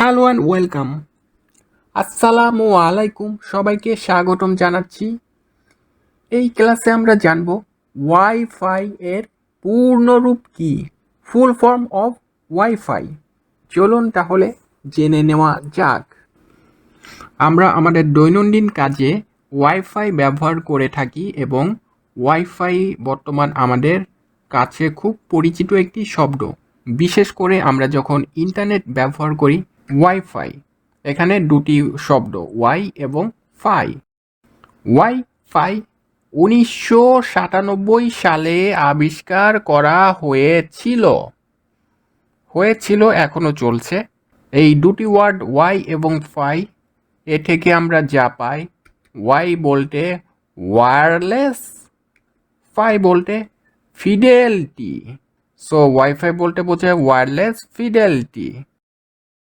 Hello and welcome আসসালামু আলাইকুম সবাইকে স্বাগতম জানাচ্ছি। এই ক্লাসে আমরা জানব ওয়াইফাই এর পূর্ণরূপ কি? ফুল ফর্ম অফ ওয়াইফাই চলুন তাহলে জেনে নেওয়া যাক। আমরা আমাদের দৈনন্দিন কাজে ওয়াইফাই ব্যবহার করে থাকি এবং ওয়াইফাই বর্তমান আমাদের কাছে খুব পরিচিত একটি শব্দ। বিশেষ করে আমরা যখন ইন্টারনেট ব্যবহার করি ওয়াইফাই এখানে দুটি শব্দ ওয়াই এবং ফাই ওয়াই ফাই উনিশশো সাতানব্বই সালে আবিষ্কার করা হয়েছিল। হয়েছিল, এখনও চলছে। এই দুটি ওয়ার্ড ওয়াই এবং ফাই এ থেকে আমরা যা পাই। ওয়াই বলতে ওয়্যারলেস ফাই বলতে ফিডেলিটি সো ওয়াইফাই বলতে বোঝায় ওয়্যারলেস ফিডেলিটি